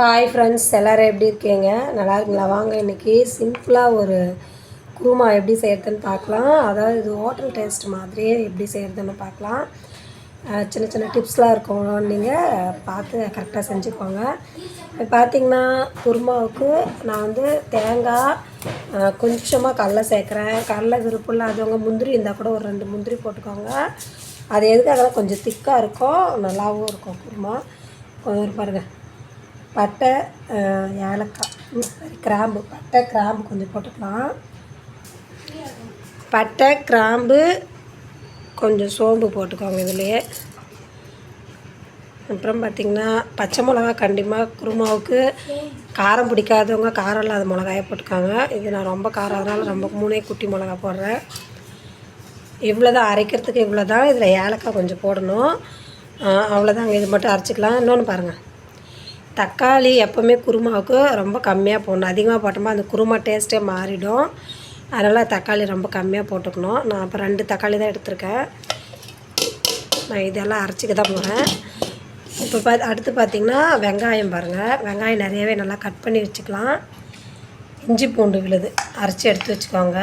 Hi friends எல்லோரும் எப்படி இருக்கீங்க? நல்லா இருக்குங்களா? வாங்க இன்றைக்கி சிம்பிளாக ஒரு குருமா எப்படி செய்கிறதுன்னு பார்க்கலாம். அதாவது இது ஹோட்டல் டேஸ்ட் மாதிரியே எப்படி செய்கிறதுன்னு பார்க்கலாம். சின்ன சின்ன டிப்ஸ்லாம் இருக்கும். நீங்கள் பார்த்து கரெக்டாக செஞ்சுக்கோங்க. இப்போ பார்த்தீங்கன்னா குருமாவுக்கு நான் வந்து தேங்காய் கொஞ்சமாக கடலை சேர்க்குறேன். கடலை விருப்பம் இல்லாதவங்க முந்திரி இருந்தால் கூட ஒரு ரெண்டு முந்திரி போட்டுக்கோங்க. அது எதுக்காக கொஞ்சம் திக்காக இருக்கும். நல்லாவும் இருக்கும் குருமா. கொஞ்சம் பாருங்கள் பட்டை ஏலக்காய் கிராம்பு. பட்டை கிராம்பு கொஞ்சம் போட்டுக்கலாம். பட்டை கிராம்பு கொஞ்சம் சோம்பு போட்டுக்கோங்க இதுலேயே. அப்புறம் பார்த்திங்கன்னா பச்சை மிளகா கண்டிப்பாக குருமாவுக்கு காரம் பிடிக்காதவங்க காரம் இல்லாத மிளகாயை போட்டுக்காங்க. இது நான் ரொம்ப காரம் அதனால் ரொம்ப மூணே குட்டி மிளகா போடுறேன். இவ்வளோ தான் அரைக்கிறதுக்கு இவ்வளோ தான் இதில் ஏலக்காய் கொஞ்சம் போடணும். அவ்வளோதாங்க இது மட்டும் அரைச்சிக்கலாம். இன்னொன்று பாருங்கள் தக்காளி எப்போவுமே குருமாவுக்கு ரொம்ப கம்மியாக போடணும். அதிகமாக போட்டோமா அந்த குருமா டேஸ்ட்டே மாறிடும். அதனால் தக்காளி ரொம்ப கம்மியாக போட்டுக்கணும். நான் இப்போ ரெண்டு தக்காளி தான் எடுத்திருக்கேன். நான் இதெல்லாம் அரைச்சிக்க தான் போகிறேன் இப்போ பா அடுத்து பார்த்திங்கன்னா வெங்காயம் பாருங்கள் வெங்காயம் நிறையவே நல்லா கட் பண்ணி வச்சுக்கலாம். இஞ்சி பூண்டு விழுது. அரைச்சி எடுத்து வச்சுக்கோங்க.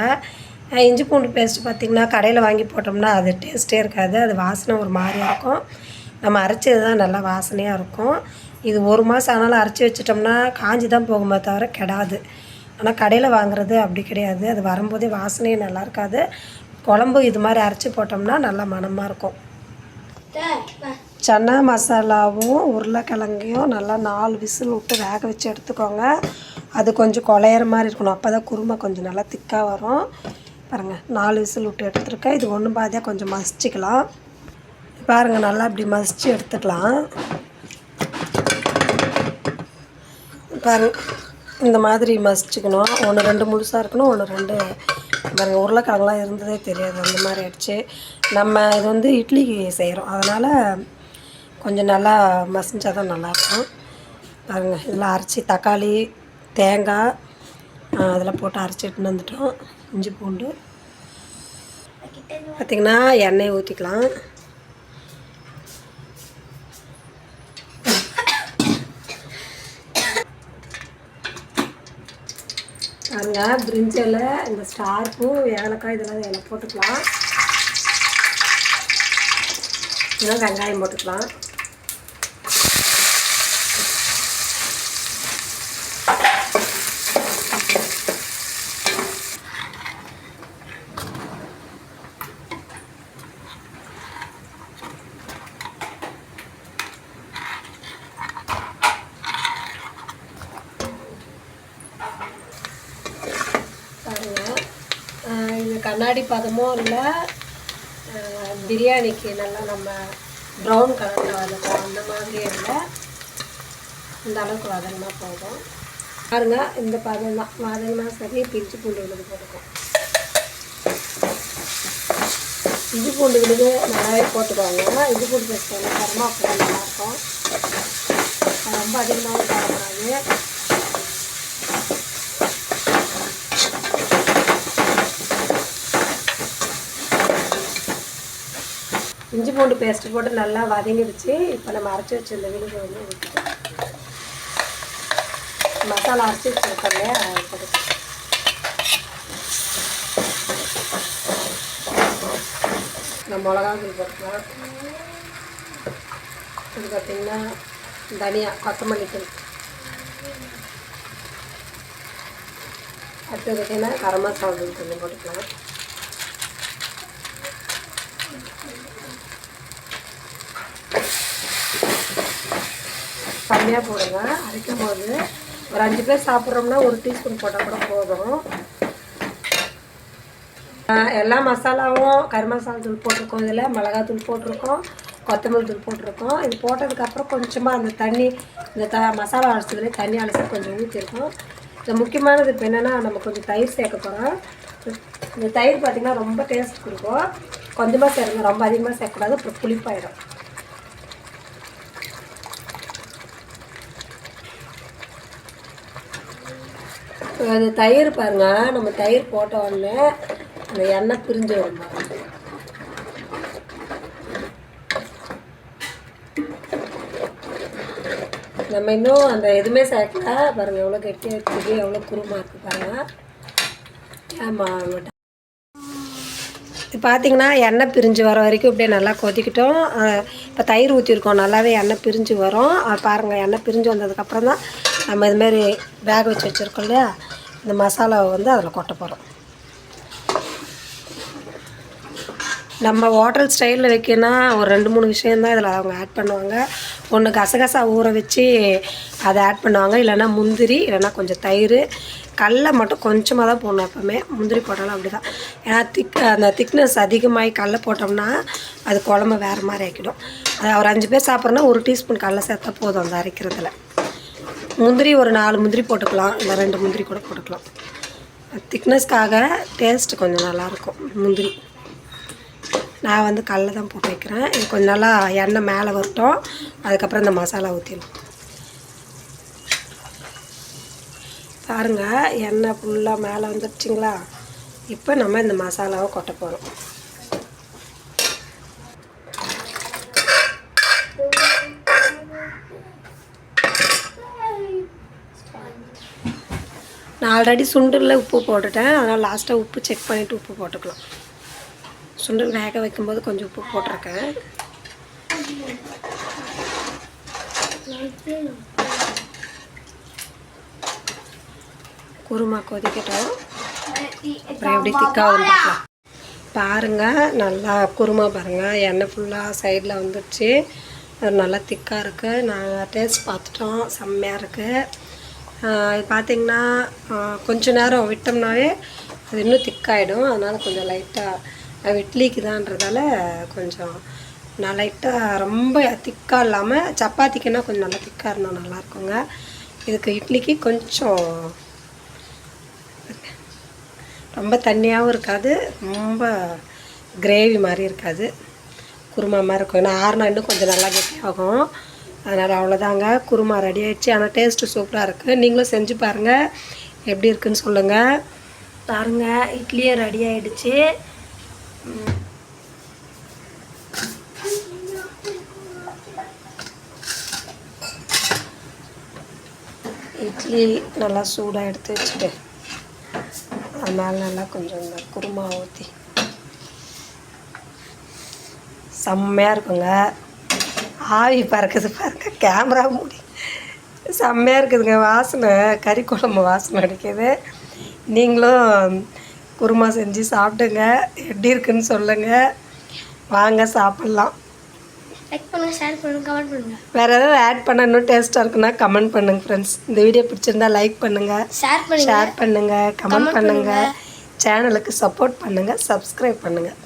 இஞ்சி பூண்டு பேஸ்ட் பார்த்திங்கன்னா கடையில் வாங்கி போட்டோம்னா அது டேஸ்ட்டே இருக்காது. அது வாசனை ஒரு மாதிரியாக இருக்கும். நம்ம அரைச்சது தான் நல்லா வாசனையாக இருக்கும். இது ஒரு மாதம் ஆனாலும் அரைச்சி வச்சிட்டோம்னா காஞ்சி தான் போகுமே தவிர கெடாது. ஆனால் கடையில் வாங்குறது அப்படி கிடையாது. அது வரும்போதே வாசனையே நல்லா இருக்காது. குழம்பு இது மாதிரி அரைச்சி போட்டோம்னா நல்லா மணமாக இருக்கும். சன்னா மசாலாவும் உருளைக்கிழங்கையும் நல்லா நாலு விசில் விட்டு வேக வச்சு எடுத்துக்கோங்க. அது கொஞ்சம் குழையிற மாதிரி இருக்கணும். அப்போ தான் குருமா கொஞ்சம் நல்லா திக்காக வரும். பாருங்கள் நாலு விசில் விட்டு எடுத்துருக்கேன். இது ஒன்று பாதியாக கொஞ்சம் மசிச்சிக்கலாம். பாருங்கள் நல்லா இப்படி மசிச்சு எடுத்துக்கலாம். பாருங்க. இந்த மாதிரி மசிச்சுக்கணும். ஒன்று ரெண்டு முழுசாக இருக்கணும் ஒன்று ரெண்டு. பாருங்கள் உருளைக்கிழங்குலாம் இருந்ததே தெரியாது. அந்த மாதிரி ஆயிடுச்சு. நம்ம இது வந்து இட்லிக்கு செய்கிறோம் அதனால் கொஞ்சம் நல்லா மசிஞ்சா தான் நல்லாயிருக்கும். பாருங்கள் இதில் அரைச்சி தக்காளி தேங்காய் அதில் போட்டு அரைச்சிட்டு வந்துட்டோம். இஞ்சி பூண்டு. பார்த்திங்கன்னா எண்ணெய் ஊற்றிக்கலாம் பாருங்க பிரிஞ்சில் இந்த ஸ்டார்ப்பும் ஏலக்காய் இதெல்லாம் இதில் போட்டுக்கலாம். இதெல்லாம் வெங்காயம் போட்டுக்கலாம் பாருங்க ஆஹ் இது கண்ணாடி பதமும் இல்லை பிரியாணிக்கு நல்லா நம்ம ப்ரௌன் கலரில் வதக்கும் அந்த மாதிரி இல்லை. இந்த அளவுக்கு வதங்கினா போதும். பாருங்க இந்த பதம் தான். வதங்கினா சரி பிரிச்சு பூண்டு விழுது போட்டுக்கும் இஞ்சி பூண்டு விழுது நல்லாவே போட்டுக்கோங்க. இஞ்சி பூண்டு பேஸ்ட் வந்து கரமாக நல்லாயிருக்கும் ரொம்ப அதிகமாகவும் போடக்கூடாது இஞ்சி பூண்டு பேஸ்ட் போட்டு நல்லா வதங்கிடுச்சு. இப்போ நம்ம அரைச்சி வச்சிருந்த விழுது வந்து ஊற்றிக்கலாம் மசாலா அரைச்சி வச்சுருக்கோம் இல்லையா? நம்ம மிளகா நம்ம போட்டுக்கலாம். இது பார்த்திங்கன்னா தனியா கொத்தமல்லி தூள். அடுத்து பார்த்திங்கன்னா கரம் மசாலா தூள் கொஞ்சம் போட்டுக்கலாம். கம்மியாக போடுங்க. அரைக்கும் போது ஒரு அஞ்சு பேர் சாப்பிட்றோம்னா ஒரு டீஸ்பூன் போட்டால் கூட போதும். எல்லா மசாலாவும் கறி மசாலா தூள் போட்டிருக்கோம் இதில் மிளகாத்தூள் போட்டிருக்கோம் கொத்தமல்லி தூள் போட்டிருக்கோம். இது போட்டதுக்கப்புறம் கொஞ்சமாக அந்த தண்ணி இந்த த மசாலா அரைச்சதுலேயே தண்ணி அலசி கொஞ்சம் ஊற்றிருக்கோம் இந்த முக்கியமானது இப்போ என்னென்னா நம்ம கொஞ்சம் தயிர் சேர்க்க போகிறோம் இந்த தயிர் பார்த்திங்கன்னா ரொம்ப டேஸ்ட் கொடுக்கும். கொஞ்சமாக சேருங்க ரொம்ப அதிகமாக சேர்க்கக்கூடாது அப்புறம் புளிப்பாயிடும். அது தயிர் பாருங்க நம்ம தயிர் போட்ட உடனே அந்த எண்ணெய் பிரிஞ்சு வரும் நம்ம இன்னும் அந்த எதுவுமே சேர்க்கல. பாருங்கள் எவ்வளோ கெட்டியாக இருக்குது எவ்வளோ குருமா இருக்குது பாருங்கள் ஆமாம் இது பார்த்தீங்கன்னா எண்ணெய் பிரிஞ்சு வர வரைக்கும் இப்படியே நல்லா கொதிக்கிட்டோம். இப்போ தயிர் ஊற்றிருக்கோம் நல்லாவே எண்ணெய் பிரிஞ்சு வரும். பாருங்கள் எண்ணெய் பிரிஞ்சு வந்ததுக்கப்புறம் தான் நம்ம இதுமாரி வேக வச்சு வச்சுருக்கோம் இல்லையா? இந்த மசாலாவை வந்து அதில் கொட்ட போகிறோம். நம்ம ஹோட்டல் ஸ்டைலில் வைக்கணும்னா ஒரு ரெண்டு மூணு விஷயந்தான் இதில் அவங்க ஆட் பண்ணுவாங்க. ஒன்று கசகசா ஊற வச்சு அதை ஆட் பண்ணுவாங்க. இல்லைன்னா முந்திரி இல்லைன்னா கொஞ்சம் தயிர். கடல மட்டும் கொஞ்சமாக தான் போடணும் எப்போவுமே. முந்திரி போட்டாலும் அப்படி தான் ஏன்னா திக் அந்த திக்னஸ் அதிகமாகி கடல போட்டோம்னா அது குழம்பு வேறு மாதிரி ஆக்கிடும். அது ஒரு அஞ்சு பேர் சாப்பிட்றோன்னா ஒரு டீஸ்பூன் கடல சேர்த்தா போதும் அந்த அரைக்கிறதுல. முந்திரி ஒரு நாலு முந்திரி போட்டுக்கலாம். இல்லை ரெண்டு முந்திரி கூட போட்டுக்கலாம். திக்னஸ்க்காக டேஸ்ட் கொஞ்சம் நல்லாயிருக்கும் முந்திரி. நான் வந்து கடல தான் போட்டு வைக்கிறேன். இது கொஞ்சம் நல்லா எண்ணெய் மேலே வரட்டும். அதுக்கப்புறம் இந்த மசாலா ஊற்றிடலாம் பாருங்கள் எண்ணெய் ஃபுல்லாக மேலே வந்துடுச்சிங்களா? இப்போ நம்ம இந்த மசாலாவை கொட்ட போகிறோம் நான் ஆல்ரெடி சுண்டலில் உப்பு போட்டுட்டேன். அதனால் லாஸ்ட்டாக உப்பு செக் பண்ணிவிட்டு உப்பு போட்டுக்கலாம். சுண்டல் வேக வைக்கும்போது கொஞ்சம் உப்பு போட்டிருக்கேன். குருமா கொதிக்கட்டும். அப்புறம் எப்படி திக்காகும் பார்க்கலாம். பாருங்கள் நல்லா குருமா பாருங்கள் எண்ணெய் ஃபுல்லாக சைடில் வந்துடுச்சு. அது நல்லா திக்காக இருக்குது நாங்கள் டேஸ்ட் பார்த்துட்டோம். செம்மையாக இருக்குது இது பார்த்திங்கன்னா கொஞ்சம் நேரம் விட்டோம்னாவே அது இன்னும் திக்காயிடும். அதனால் கொஞ்சம் லைட்டாக இட்லிக்கு தான்றதால கொஞ்சம் நான் லைட்டாக ரொம்ப திக்காக இல்லாமல் சப்பாத்திக்குன்னா கொஞ்சம் நல்லா திக்காக இருந்தால் நல்லாயிருக்குங்க. இதுக்கு இட்லிக்கு கொஞ்சம் ரொம்ப தண்ணியாகவும் இருக்காது. ரொம்ப கிரேவி மாதிரி இருக்காது. குருமா மாதிரி இருக்கும். ஏன்னா ஆறுனா இன்னும் கொஞ்சம் நல்லா கெட்டியாகும். அதனால் அவ்வளோதாங்க குருமா ரெடி ஆயிடுச்சு. ஆனால் டேஸ்ட்டு சூப்பராக இருக்குது நீங்களும் செஞ்சு பாருங்கள் எப்படி இருக்குன்னு சொல்லுங்கள் பாருங்கள் இட்லியே ரெடி ஆயிடுச்சு. ம். இட்லி நல்லா சூடாக எடுத்து வச்சுட்டு அது மேலே நல்லா கொஞ்சம் இந்த குருமா ஊற்றி செம்மையாக இருக்குங்க. ஆவி பறக்குது பாருங்க கேமரா மூடி. செம்மையாக இருக்குதுங்க வாசனை. கறி குழம்பு வாசனை அடிக்குது. நீங்களும் குருமா செஞ்சு சாப்பிடுங்க. எப்படி இருக்குன்னு சொல்லுங்கள் வாங்க சாப்பிட்லாம். லைக் பண்ணுங்க ஷேர் பண்ணுங்க கமெண்ட் பண்ணுங்க. வேறு ஏதாவது ஆட் பண்ண இன்னும் டேஸ்ட்டாக இருக்குன்னா கமெண்ட் பண்ணுங்கள் ஃப்ரெண்ட்ஸ் இந்த வீடியோ பிடிச்சிருந்தா லைக் பண்ணுங்கள் ஷேர் பண்ணுங்க. ஷேர் பண்ணுங்கள் கமெண்ட் பண்ணுங்கள் சேனலுக்கு சப்போர்ட் பண்ணுங்கள் சப்ஸ்கிரைப் பண்ணுங்கள்